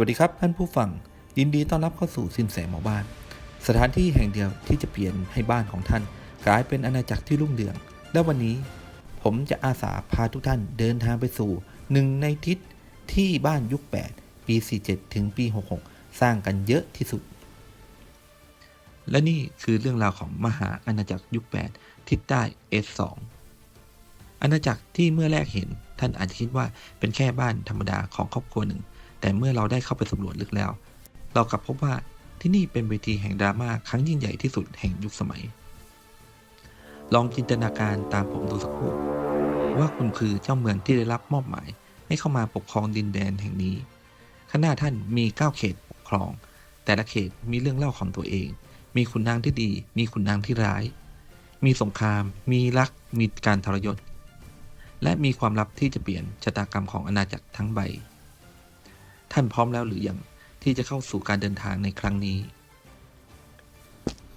วัสดีครับท่านผู้ฟัง ยินดีต้อนรับเข้าสู่สินแสหมอบ้าน สถานที่แห่งเดียวที่จะเปลี่ยนให้บ้านของท่าน กลายเป็นอาณาจักรที่รุ่งเรือง และวันนี้ ผมจะอาสาพาทุกท่านเดินทางไปสู่หนึ่งในทิศที่บ้านยุค 8 ปี 47 ถึงปี 66 สร้างกันเยอะที่สุด และนี่คือเรื่องราวของมหาอาณาจักรยุค 8 ทิศใต้ S2 อาณาจักรที่เมื่อแรกเห็นท่านอาจจะคิดว่าเป็นแค่บ้านธรรมดาของครอบครัวหนึ่ง แต่เมื่อเราได้เข้าไปสำรวจลึกแล้ว เรากลับพบว่าที่นี่เป็นเวทีแห่งดราม่าครั้งยิ่งใหญ่ที่สุดแห่งยุคสมัย ลองจินตนาการตามผมดูสักครู่ว่าคุณคือเจ้าเมืองที่ได้รับมอบหมาย ให้เข้ามาปกครองดินแดนแห่งนี้ ข้างหน้าท่านมีเก้าเขตปกครอง แต่ละเขตมีเรื่องเล่าของตัวเอง มีขุนนางที่ดี มีขุนนางที่ร้าย มีสงคราม มีรัก มีการทรยศ และมีความลับที่จะเปลี่ยนชะตากรรมของอาณาจักรทั้งใบ ท่านพร้อมแล้วหรือยังที่จะเข้าสู่การเดินทางในครั้งนี้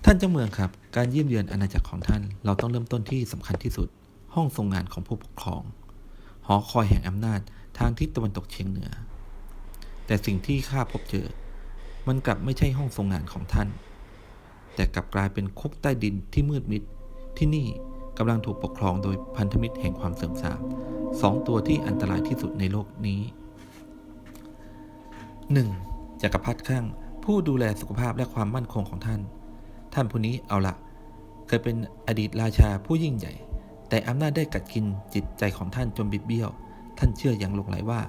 ท่านเจ้าเมืองครับ การเยี่ยมเยือนอาณาจักรของท่าน เราต้องเริ่มต้นที่สำคัญที่สุด ห้องทรงงานของผู้ปกครอง หอคอยแห่งอำนาจทางทิศตะวันตกเฉียงเหนือ แต่สิ่งที่ข้าพบเจอ มันกลับไม่ใช่ห้องทรงงานของท่าน แต่กลับกลายเป็นคุกใต้ดินที่มืดมิด ที่นี่กำลังถูกปกครองโดยพันธมิตรแห่งความเสื่อมทรามสองตัวที่อันตรายที่สุดในโลกนี้ 1. จักรพรรดิข้าง ผู้ดูแลสุขภาพและความมั่นคงของท่าน ท่านผู้นี้เอาละเคยเป็นอดีตราชาผู้ยิ่งใหญ่ แต่อำนาจได้กัดกินจิตใจของท่านจนบิดเบี้ยว ท่านเชื่ออย่างหลงไหลว่า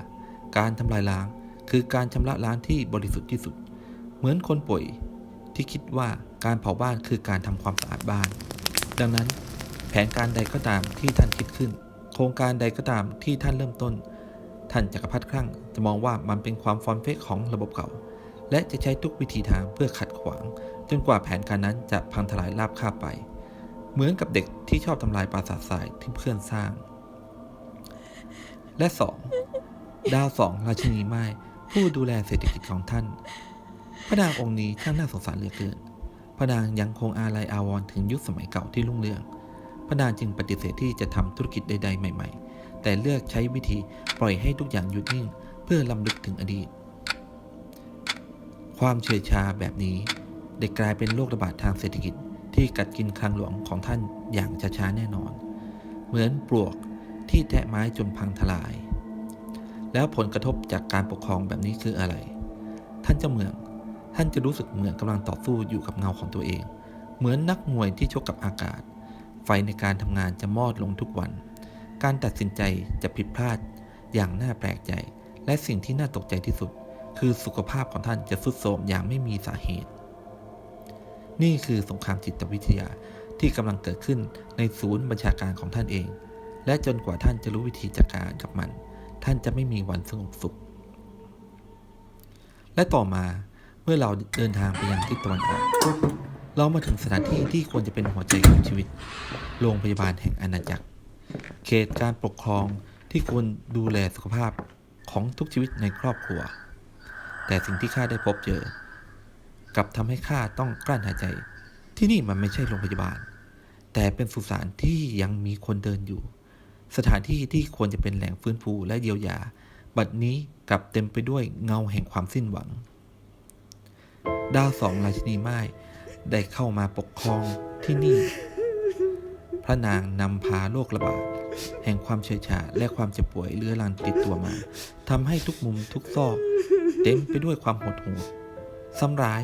การทำลายล้างคือการชำระล้างที่บริสุทธิ์ที่สุด เหมือนคนป่วยที่คิดว่าการเผาบ้านคือการทำความสะอาดบ้าน ดังนั้น แผนการใดก็ตามที่ท่านคิดขึ้น โครงการใดก็ตามที่ท่านเริ่มต้น ท่านจักรพรรดิครั้งจะมองว่ามันเป็นความฟอนเฟกของระบบเก่า และจะใช้ทุกวิธีทางเพื่อขัดขวาง จนกว่าแผนการนั้นจะพังทลายราบคาบไป เหมือนกับเด็กที่ชอบทำลายปราสาททรายที่เพื่อนสร้าง และ 2. ดาวสองราชินีไม้ผู้ดูแลเศรษฐกิจของท่าน พระนางองค์นี้ช่างน่าสงสารเหลือเกิน พระนางยังคงอาลัยอาวรณ์ถึงยุคสมัยเก่าที่รุ่งเรือง พระนางจึงปฏิเสธที่จะทำธุรกิจใด ๆ ใหม่ ๆ แต่เลือกใช้วิธีปล่อยให้ทุกอย่างหยุดนิ่ง เพื่อลำลึกถึงอดีต ความเฉื่อยชาแบบนี้ได้กลายเป็นโรคระบาดทางเศรษฐกิจที่กัดกินคลังหลวงของท่านอย่างช้าๆแน่นอน เหมือนปลวกที่แทะไม้จนพังทลาย แล้วผลกระทบจากการปกครองแบบนี้คืออะไร ท่านเจ้าเมือง ท่านจะรู้สึกเหมือนกำลังต่อสู้อยู่กับเงาของตัวเอง เหมือนนักมวยที่ชกกับอากาศ ไฟในการทำงานจะมอดลงทุกวัน การตัดสินใจจะผิดพลาดอย่างน่าแปลกใจ และสิ่งที่น่าตกใจที่สุด คือสุขภาพของท่านจะทรุดโทรมอย่างไม่มีสาเหตุ นี่คือสงครามจิตวิทยาที่กำลังเกิดขึ้นในศูนย์บัญชาการของท่านเอง และจนกว่าท่านจะรู้วิธีจัดการกับมัน ท่านจะไม่มีวันสงบสุข และต่อมาเมื่อเราเดินทางไปยังทิศตะวันออกเรามาถึงสถานที่ที่ควรจะเป็นหัวใจของชีวิต โรงพยาบาลแห่งอาณาจักร เขตการปกครองที่ควรดูแลสุขภาพของทุกชีวิตในครอบครัว แต่สิ่งที่ข้าได้พบเจอ กลับทำให้ข้าต้องกลั้นหายใจ ที่นี่มันไม่ใช่โรงพยาบาล แต่เป็นสุสานที่ยังมีคนเดินอยู่ สถานที่ที่ควรจะเป็นแหล่งฟื้นฟูและเยียวยา บัดนี้กลับเต็มไปด้วยเงาแห่งความสิ้นหวัง ดาวสองราชินีไม้ได้เข้ามาปกครองที่นี่ พระนางนำพาโรคระบาดแห่งความเฉยชาและความเจ็บป่วยเรื้อรังติดตัวมาทำให้ทุกมุมทุกซอกเต็มไปด้วยความหดหู่ซ้ำร้าย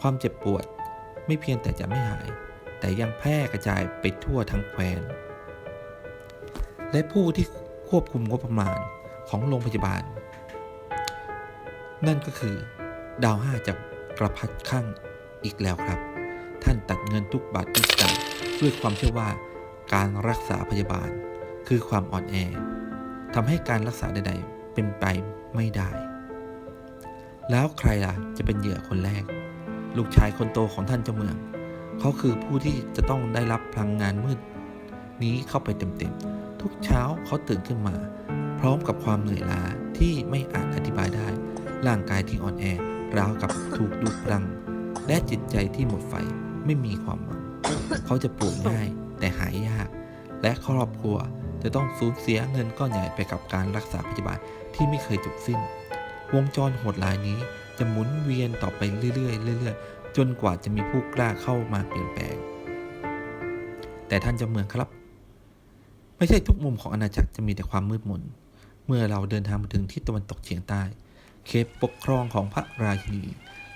ความเจ็บปวด ไม่เพียงแต่จะไม่หาย แต่ยังแพร่กระจายไปทั่วทั้งแคว้นและผู้ที่ควบคุมงบประมาณของโรงพยาบาล นั่นก็คือ ดาวห้าจากกระพัดข้างอีกแล้วครับ ท่านตัดเงินทุกบาททุกสตางค์ด้วยความเชื่อว่า การรักษาพยาบาล คือความอ่อนแอทำให้การรักษาใดๆ เป็นไปไม่ได้ แล้วใครล่ะจะเป็นเหยื่อคนแรก ลูกชายคนโตของท่านเจ้าเมือง เขาคือผู้ที่จะต้องได้รับพลังงานมืด นี้เข้าไปเต็มๆ ทุกเช้าเขาตื่นขึ้นมา พร้อมกับความเหนื่อยล้าที่ไม่อาจอธิบายได้ ร่างกายที่อ่อนแอราวกับถูกดูดพลัง และจิตใจที่หมดไฟไม่มีความหวัง เขาจะป่วยง่าย แต่หายยาก และครอบครัวจะต้องสูญเสียเงินก้อนใหญ่ไปกับการรักษาพยาบาลที่ไม่เคยจบสิ้น วงจรโหดร้ายนี้จะหมุนเวียนต่อไปเรื่อยๆเรื่อยๆ จนกว่าจะมีผู้กล้าเข้ามาเปลี่ยนแปลง แต่ท่านเจ้าเมืองครับ ไม่ใช่ทุกมุมของอาณาจักรจะมีแต่ความมืดมน เมื่อเราเดินทางมาถึงทิศตะวันตกเฉียงใต้ เขตปกครองของพระราชินี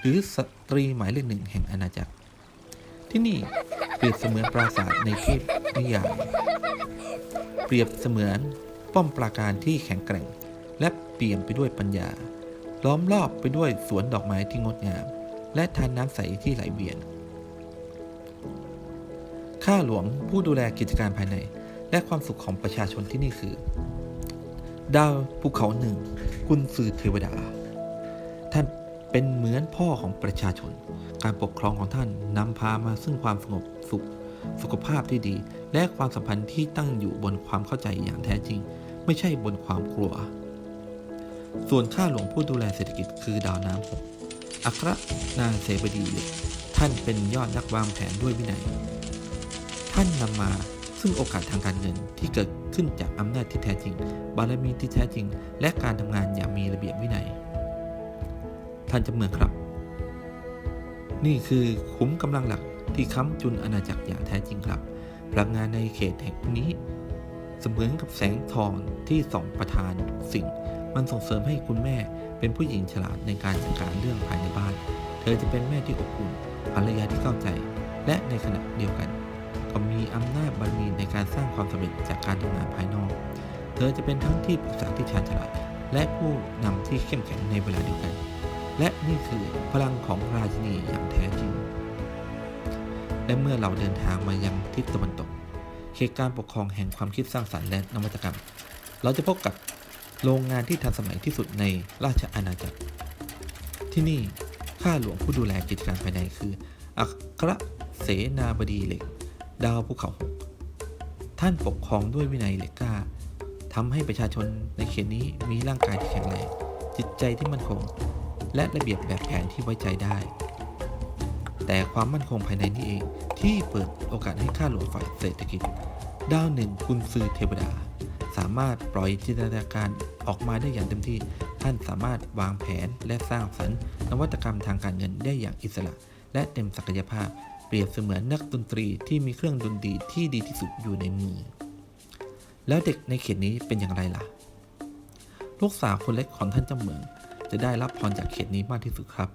หรือสตรีหมายเลขหนึ่งแห่งอาณาจักร ที่นี่เปรียบเสมือนปราสาทในเทพนิยายเปรียบเสมือนป้อมปราการที่แข็งแกร่ง และเปี่ยมไปด้วยปัญญา ล้อมรอบไปด้วยสวนดอกไม้ที่งดงาม และทานน้ำใสที่ไหลเวียน ข้าหลวงผู้ดูแลกิจการภายใน และความสุขของประชาชนที่นี่คือ ดาวภูเขาหนึ่ง กุนซือเทวดาท่า เป็นเหมือนพ่อของประชาชน การปกครองของท่านนำพามาซึ่งความสงบสุข สุขภาพที่ดี และความสัมพันธ์ที่ตั้งอยู่บนความเข้าใจอย่างแท้จริง ไม่ใช่บนความกลัว ส่วนข้าหลวงผู้ดูแลเศรษฐกิจคือดาวน้ำหกอัครนาเสบดี ท่านเป็นยอดนักวางแผนด้วยวินัย ท่านนำมาซึ่งโอกาสทางการเงินที่เกิดขึ้นจากอำนาจที่แท้จริง บารมีที่แท้จริง และการทำงานอย่างมีระเบียบวินัย ท่านจำเมืองครับ นี่คือขุมกำลังหลักที่ค้ำจุนอาณาจักรอย่างแท้จริงครับ พลังงานในเขตแห่งนี้ เสมือนกับแสงทองที่ส่องประทานทุกสิ่ง มันส่งเสริมให้คุณแม่เป็นผู้หญิงฉลาดในการจัดการเรื่องภายในบ้าน เธอจะเป็นแม่ที่อบอุ่นภรรยาที่เข้าใจ และในขณะเดียวกัน ก็มีอำนาจบารมีในการสร้างความสำเร็จจากการทำงานภายนอก เธอจะเป็นทั้งที่ปรึกษาที่ชาญฉลาดและผู้นำที่เข้มแข็งในเวลาเดียวกัน และนี่คือพลังของราชินีอย่างแท้จริง และเมื่อเราเดินทางมายังทิศตะวันตก เขตการปกครองแห่งความคิดสร้างสรรค์และนวัตกรรม เราจะพบกับโรงงานที่ทันสมัยที่สุดในราชอาณาจักร ที่นี่ข้าหลวงผู้ดูแลกิจการภายในคือ อัครเสนาบดีเหล็ก ดาวภูเขาหกท่านปกครองด้วยวินัยเหล็กกล้าทำให้ประชาชนในเขตนี้มีร่างกายที่แข็งแรงจิตใจที่มั่นคง และระเบียบแบบแผนที่ไว้ใจได้ แต่ความมั่นคงภายในนี่เองที่เปิดโอกาสให้ข้าหลวงฝ่ายเศรษฐกิจดาวหนึ่งกุนซือเทวดา สามารถปล่อยจินตนาการออกมาได้อย่างเต็มที่ ท่านสามารถวางแผนและสร้างสรรค์ นวัตกรรมทางการเงินได้อย่างอิสระ และเต็มศักยภาพ เปรียบเสมือนนักดนตรีที่มีเครื่องดนตรีที่ดีที่สุดอยู่ในมือ แล้วเด็กในเขตนี้เป็นอย่างไรล่ะ ลูกสาวคนเล็กของท่านเจ้าเมือง จะได้รับพรจากเขตนี้มากที่สุดครับ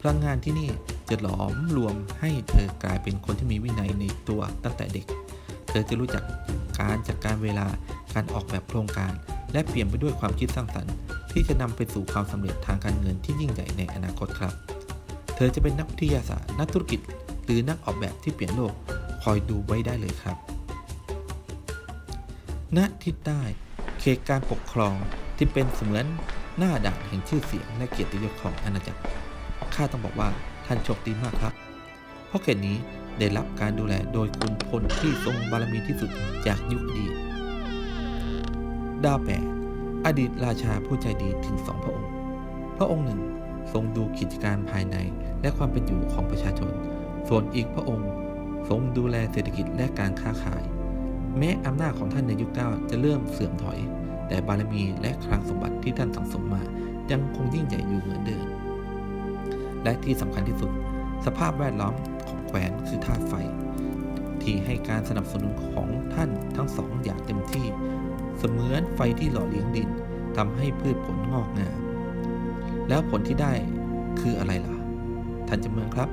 พลังงานที่นี่จะหลอมรวมให้เธอกลายเป็นคนที่มีวินัยในตัวตั้งแต่เด็ก เธอจะรู้จักการจัดการเวลาการออกแบบโครงการ และเปลี่ยนไปด้วยความคิดสร้างสรรค์ ที่จะนำไปสู่ความสำเร็จทางการเงินที่ยิ่งใหญ่ในอนาคตครับ เธอจะเป็นนักวิทยาศาสตร์นักธุรกิจ หรือนักออกแบบที่เปลี่ยนโลกคอยดูไว้ได้เลยครับณทิศใต้เขตการปกครองที่เป็นเสมือน หน้าด่านแห่งชื่อเสียงและเกียรติยศของอาณาจักร ข้าต้องบอกว่าท่านโชคดีมากครับ เพราะเขตนี้ได้รับการดูแลโดยคุณพลที่ทรงบารมีที่สุดจากยุคอดีตดาแปดอดีตราชาผู้ใจดีถึงสองพระองค์ พระองค์หนึ่งทรงดูกิจการภายในและความเป็นอยู่ของประชาชน ส่วนอีกพระองค์ทรงดูแลเศรษฐกิจและการค้าขาย แม้อำนาจของท่านในยุคเก้าจะเริ่มเสื่อมถอย แต่บารมีและคลังสมบัติที่ท่านสั่งสมมายังคงยิ่งใหญ่อยู่เหมือนเดิม และที่สำคัญที่สุด สภาพแวดล้อมของแคว้นคือธาตุไฟ ที่ให้การสนับสนุนของท่านทั้งสองอย่างเต็มที่ เสมือนไฟที่หล่อเลี้ยงดินทำให้พืชผลงอกงาม แล้วผลที่ได้คืออะไรล่ะ ท่านเจาเมืองครับ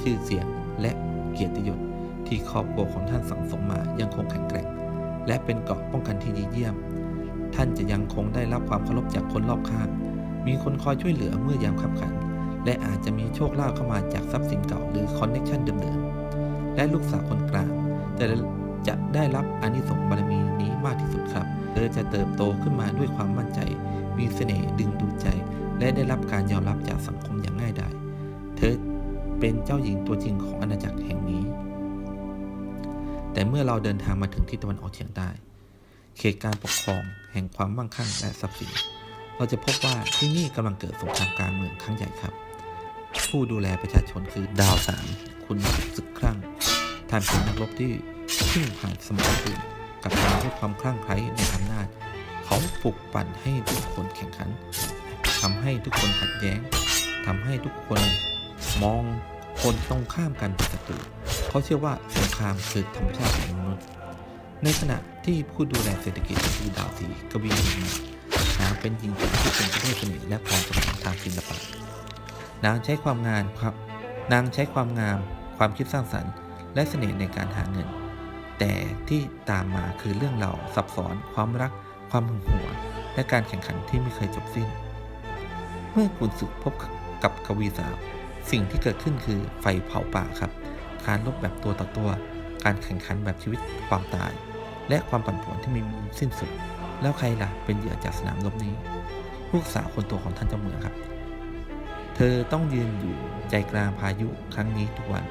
ชื่อเสียงและเกียรติยศที่ครอบครัวของท่านสังสมมายังคงแข็งแกร่ง และเป็นเกราะป้องกันที่ดีเยี่ยม ท่านจะยังคงได้รับความเคารพจากคนรอบข้าง มีคนคอยช่วยเหลือเมื่อยามขับขัน และอาจจะมีโชคลาภเข้ามาจากทรัพย์สินเก่าหรือคอนเน็ชันเดิมๆ และลูกสาวคนกลางแต่จะได้รับอานิสงส์บารมีนี้มากที่สุดครับ เธอจะเติบโตขึ้นมาด้วยความมั่นใจ มีเสน่ห์ดึงดูดใจ และได้รับการยอมรับจากสังคมอย่างง่ายดาย เธอเป็นเจ้าหญิงตัวจริงของอาณาจักรแห่งนี้ แต่เมื่อเราเดินทางมาถึงทิศตะวันออกเฉียงใต้ เขตการปกครองแห่งความมั่งคั่งและทรัพย์สิน เราจะพบว่าที่นี่กำลังเกิดสงครามกลางเมืองครั้งใหญ่ครับ ผู้ดูแลประชาชนคือดาวสามคุณศึกครั่งท่านเป็นนักรบที่เพิ่งผ่านสมรภูมิกับการด้ความคลั่งไคล้ในอำนาจ เขาปลุกปั่นให้ทุกคนแข่งขันทำให้ทุกคนขัดแย้งทำให้ทุกคนมองคนตรงข้ามกันเป็นศัตรูเขาเชื่อว่าสงครามคือธรรมชาติของมนุษย์ ในขณะที่ผู้ดูแลเศรษฐกิจคือดาวสีกวีหิมะนางเป็นหญิงที่เป็นผู้เสน่ห์และพรสวรรค์ทางศิลปะนางใช้ความงานครับนางใช้ความงาม ความคิดสร้างสรรค์ และเสน่ห์ในการหาเงิน แต่ที่ตามมาคือเรื่องเราซับซ้อน ความรัก ความหึงหวงและการแข่งขันที่ไม่เคยจบสิ้น เมื่อคุณศึกพบกับกวีสาว สิ่งที่เกิดขึ้นคือไฟเผาป่าครับ การลบแบบตัวต่อตัว การแข่งขันแบบชีวิตความตาย และความปั่นป่วนที่ไม่มีสิ้นสุด แล้วใครล่ะเป็นเหยื่อจากสนามรบนี้ ลูกสาวคนโตของท่านเจ้าเมืองครับ เธอต้องยืนอยู่ใจกลางพายุครั้งนี้ทุกวัน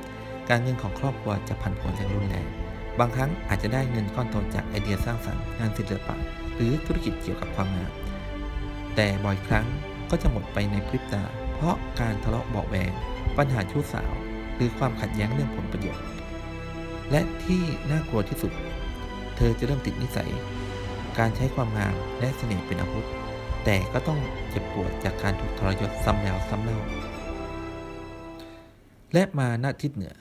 การเงินของครอบครัวจะผันผวนอย่างรุนแรง บางครั้งอาจจะได้เงินก้อนโตจากไอเดียสร้างสรรค์งานศิลปะ หรือธุรกิจเกี่ยวกับความงามแต่บ่อยครั้งก็จะหมดไปในพริบตา เพราะการทะเลาะเบาแวงปัญหาชู้สาว หรือความขัดแย้งเรื่องผลประโยชน์ และที่น่ากลัวที่สุด เธอจะเริ่มติดนิสัย การใช้ความงามและเสน่ห์เป็นอาวุธ แต่ก็ต้องเจ็บปวดจากการถูกทรยศซ้ำแล้วซ้ำเล่า และมาณทิศเหนือ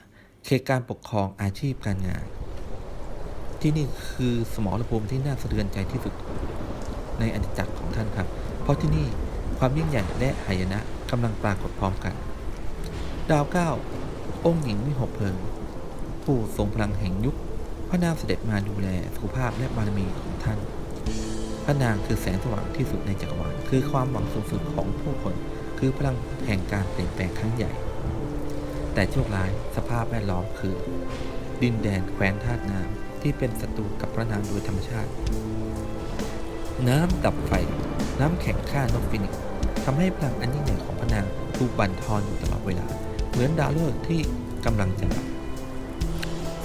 เขตการปกครองอาชีพการงาน ที่นี่คือสมรภูมิที่น่าสะเทือนใจที่สุด ในอาณาจักรของท่านครับ เพราะที่นี่ความยิ่งใหญ่และหายนะกำลังปรากฏพร้อมกัน ดาวเก้าองค์หญิงวิหกเพลิง ผู้ทรงพลังแห่งยุค พระนางเสด็จมาดูแลสุขภาพและบารมีของท่าน พระนางคือแสงสว่างที่สุดในจักรวาล คือความหวังสูงสุดของผู้คน คือพลังแห่งการเปลี่ยนแปลงครั้งใหญ่ แต่โชคร้ายสภาพแวดล้อมคือ ดินแดนแคว้นธาตุน้ำที่เป็นศัตรูกับพระนางโดยธรรมชาติ น้ำดับไฟ น้ำแข็งฆ่านกฟินิกซ์ทำให้พลังอันยิ่งใหญ่ของพระนางถูกบั่นทอนอยู่ตลอดเวลา เหมือนดาวฤกษ์ที่กำลังจะดับ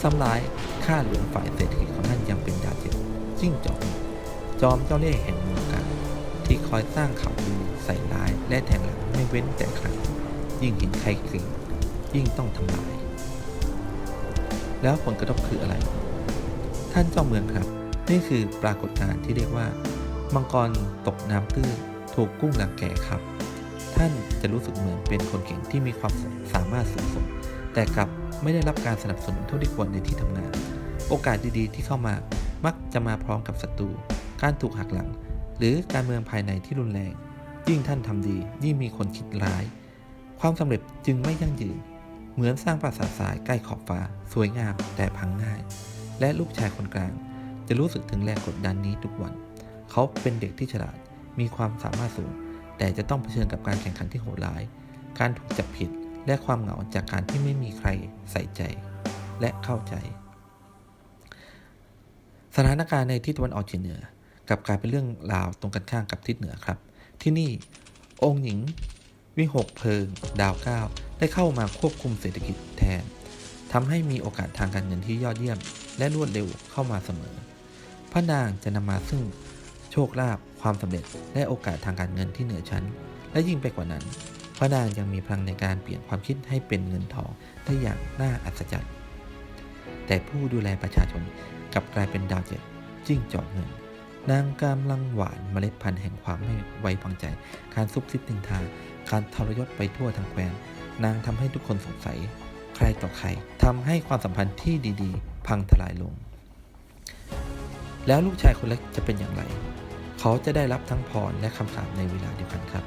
ซ้ำร้ายข้าหลวงฝ่ายเศรษฐกิจของท่านยังเป็นดาวเจ็ดจิ้งจอกจอมเจ้าเล่ห์แห่งเมืองกาที่คอยสร้างข่าวลือใส่ร้ายและแทงหลังไม่เว้นแต่ใครยิ่งเห็นใครเก่งยิ่งต้องทำลาย แล้วผลกระทบคืออะไร ท่านเจ้าเมืองครับ นี่คือปรากฏการณ์ที่เรียกว่า มังกรตกน้ำตื้นถูกกุ้งหลังแก่ครับ ท่านจะรู้สึกเหมือนเป็นคนเก่งที่มีความสามารถสูงส่งแต่กลับ ไม่ได้รับการสนับสนุนเท่าที่ควรในที่ทำงาน โอกาสดีๆ ที่เข้ามามักจะมาพร้อมกับศัตรู การถูกหักหลัง หรือการเมืองภายในที่รุนแรง ยิ่งท่านทำดี ยิ่งมีคนคิดร้าย ความสำเร็จจึงไม่ยั่งยืน เหมือนสร้างปราสาททรายใกล้ขอบฟ้า สวยงามแต่พังง่าย และลูกชายคนกลาง จะรู้สึกถึงแรงกดดันนี้ทุกวัน เขาเป็นเด็กที่ฉลาด มีความสามารถสูง แต่จะต้องเผชิญกับการแข่งขันที่โหดร้าย การถูกจับผิด และความเหงาจากการที่ไม่มีใครใส่ใจและเข้าใจ สถานการณ์ในทิศตะวันออกเฉียงเหนือกลับกลายเป็นเรื่องราวตรงกันข้ามกับทิศเหนือครับ ที่นี่องค์หญิง วิหกเพลิง ดาวเก้าได้เข้ามาควบคุมเศรษฐกิจแทนทำให้มีโอกาสทางการเงินที่ยอดเยี่ยม และรวดเร็วเข้ามาเสมอ พระนางจะนำมาซึ่งโชคลาภความสำเร็จและโอกาสทางการเงินที่เหนือชั้น และยิ่งไปกว่านั้น พระนางยังมีพลังในการเปลี่ยนความคิดให้เป็นเงินทองได้อย่างน่าอัศจรรย์ แต่ผู้ดูแลประชาชนกลับกลายเป็นดาวเจ็ดจิ้งจอกเงิน นางกำลังหวานเมล็ดพันธุ์แห่งความไม่ไว้วางใจ การซุบซิบนินทา การทรยศไปทั่วทั้งแคว้น นางทำให้ทุกคนสงสัย ใครต่อใครทำให้ความสัมพันธ์ที่ดีๆ พังทลายลง แล้วลูกชายคนเล็กจะเป็นอย่างไร เขาจะได้รับทั้งพรและคำสาปในเวลาเดียวกันครับ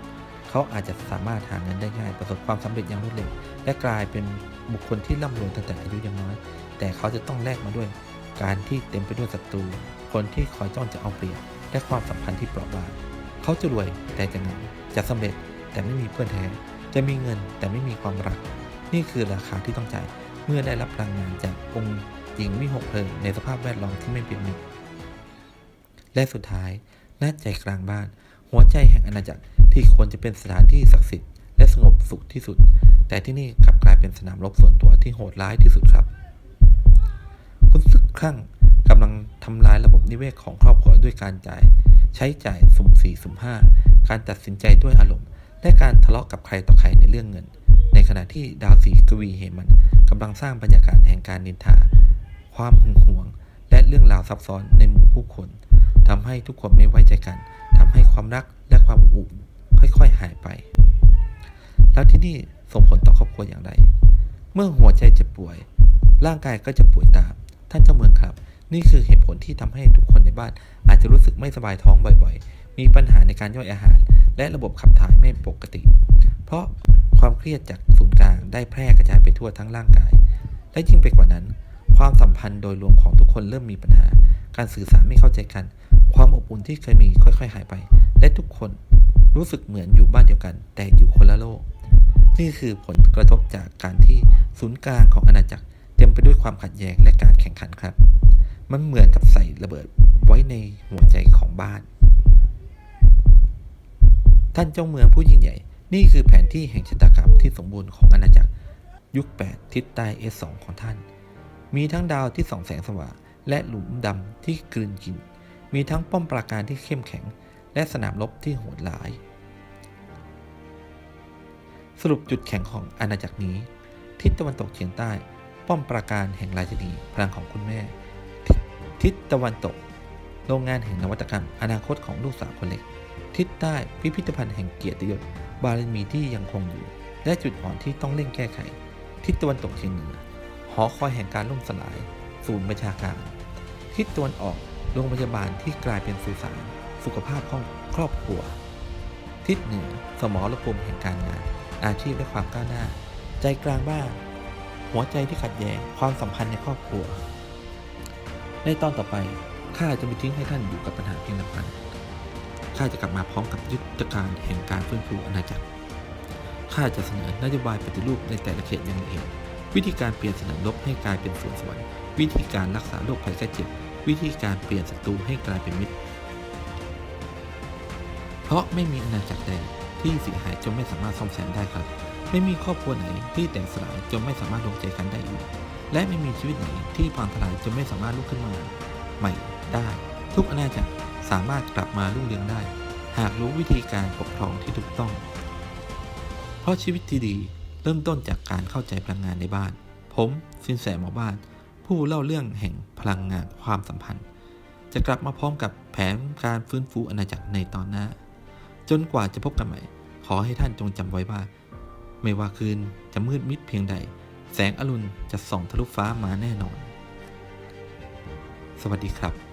เขาอาจจะสามารถหาเงินได้ง่าย ประสบความสำเร็จอย่างรวดเร็ว และกลายเป็นบุคคลที่ร่ำรวยตั้งแต่อายุยังน้อย แต่เขาจะต้องแลกมาด้วย การที่เต็มไปด้วยศัตรู คนที่คอยจ้องจะเอาเปรียบ และความสัมพันธ์ที่เปราะบาง เขาจะรวยแต่จะเหงาจะสำเร็จแต่ไม่มีเพื่อนแท้ จะมีเงินแต่ไม่มีความรัก นี่คือราคาที่ต้องจ่ายเมื่อได้รับพลังงานจากองค์หญิงวิหกเพลิงในสภาพแวดล้อมที่ไม่เป็นมิตรและสุดท้ายณใจกลางบ้าน หัวใจแห่งอาณาจักร ที่ควรจะเป็นสถานที่ศักดิ์สิทธิ์และสงบสุขที่สุด แต่ที่นี่กลับกลายเป็นสนามรบส่วนตัวที่โหดร้ายที่สุดครับคุณศึกคลั่งกำลังทำลายระบบนิเวศของครอบครัวด้วยการจ่าย ใช้จ่ายสุ่มสี่สุ่มห้าการตัดสินใจด้วยอารมณ์ และการทะเลาะกับใครต่อใครในเรื่องเงิน ในขณะที่ดาวสีกวีเฮมันกำลังสร้างบรรยากาศแห่งการนินทา ความหึงหวง และเรื่องราวซับซ้อนในหมู่ผู้คนทำให้ทุกคนไม่ไว้ใจกันทำให้ความรักและความอบอุ่น ค่อยๆหายไป แล้วที่นี่ส่งผลต่อครอบครัวอย่างไร เมื่อหัวใจเจ็บป่วย ร่างกายก็จะป่วยตาม ท่านเจ้าเมืองครับ นี่คือเหตุผลที่ทำให้ทุกคนในบ้าน อาจจะรู้สึกไม่สบายท้องบ่อยๆ มีปัญหาในการย่อยอาหาร และระบบขับถ่ายไม่ปกติ เพราะความเครียดจากศูนย์กลางได้แพร่กระจายไปทั่วทั้งร่างกาย และยิ่งไปกว่านั้น ความสัมพันธ์โดยรวมของทุกคนเริ่มมีปัญหา การสื่อสารไม่เข้าใจกัน ความอบอุ่นที่เคยมีค่อย ๆ หายไป และทุกคน รู้สึกเหมือนอยู่บ้านเดียวกัน แต่อยู่คนละโลก นี่คือผลกระทบจากการที่ศูนย์กลางของอาณาจักรเต็มไปด้วยความขัดแย้งและการแข่งขันครับ มันเหมือนกับใส่ระเบิดไว้ในหัวใจของบ้าน ท่านเจ้าเมืองผู้ยิ่งใหญ่ นี่คือแผนที่แห่งชะตากรรมที่สมบูรณ์ของอาณาจักร ยุค 8 ทิศใต้ S2 ของท่าน มีทั้งดาวที่ส่องแสงสว่างและหลุมดำที่กลืนกิน มีทั้งป้อมปราการที่เข้มแข็ง และสนามรบที่โหดร้าย สรุปจุดแข็งของอาณาจักรนี้ ทิศตะวันตกเฉียงใต้ ป้อมปราการแห่งราชนีพลังของคุณแม่ทิศทิศตะวันตก โรงงานแห่งนวัตกรรม อนาคตของลูกสาวคนเล็ก ทิศใต้พิพิธภัณฑ์แห่งเกียรติยศบารมีที่ยังคงอยู่ และจุดอ่อนที่ต้องเร่งแก้ไข ทิศตะวันตกเฉียงเหนือหอคอยแห่งการล่มสลาย ศูนย์ประชาการ ทิศตะวันออกโรงพยาบาลที่กลายเป็นสุสาน สุขภาพของครอบครัว ทิศเหนือสมรภูมิแห่งการงาน อาชีพและความก้าวหน้า ใจกลางบ้านหัวใจที่ขัดแย้งความสัมพันธ์ในครอบครัว ในตอนต่อไปข้าจะไม่ทิ้งให้ท่านอยู่กับปัญหาเพียงลำพังข้าจะกลับมาพร้อมกับยุทธการแห่งการฟื้นฟูอาณาจักรข้าจะเสนอนโยบายปฏิรูปในแต่ละเขตอย่างละเอียดวิธีการเปลี่ยนสนามรบให้กลายเป็นสวนสวรรค์วิธีการรักษาโรคภัยไข้เจ็บ วิธีการเปลี่ยนศัตรูให้กลายเป็นมิตร เพราะไม่มีอาณาจักรใดที่เสียหายจนไม่สามารถซ่อมแซมได้ครับ ไม่มีครอบครัวไหนที่แตกสลายจนไม่สามารถรวมใจกันได้อีก และไม่มีชีวิตไหนที่พังทลายจนไม่สามารถลุกขึ้นมา ใหม่ได้ ทุกอาณาจักรสามารถกลับมารุ่งเรืองได้ หากรู้วิธีการปกครองที่ถูกต้อง เพราะชีวิตที่ดีเริ่มต้นจากการเข้าใจพลังงานในบ้าน ผมสินแสหมอบ้าน ผู้เล่าเรื่องแห่งพลังงานความสัมพันธ์ จะกลับมาพร้อมกับแผนการฟื้นฟูอาณาจักรในตอนหน้า จนกว่าจะพบกันใหม่ ขอให้ท่านจงจำไว้ว่า ไม่ว่าคืนจะมืดมิดเพียงใด แสงอรุณจะส่องทะลุฟ้ามาแน่นอน สวัสดีครับ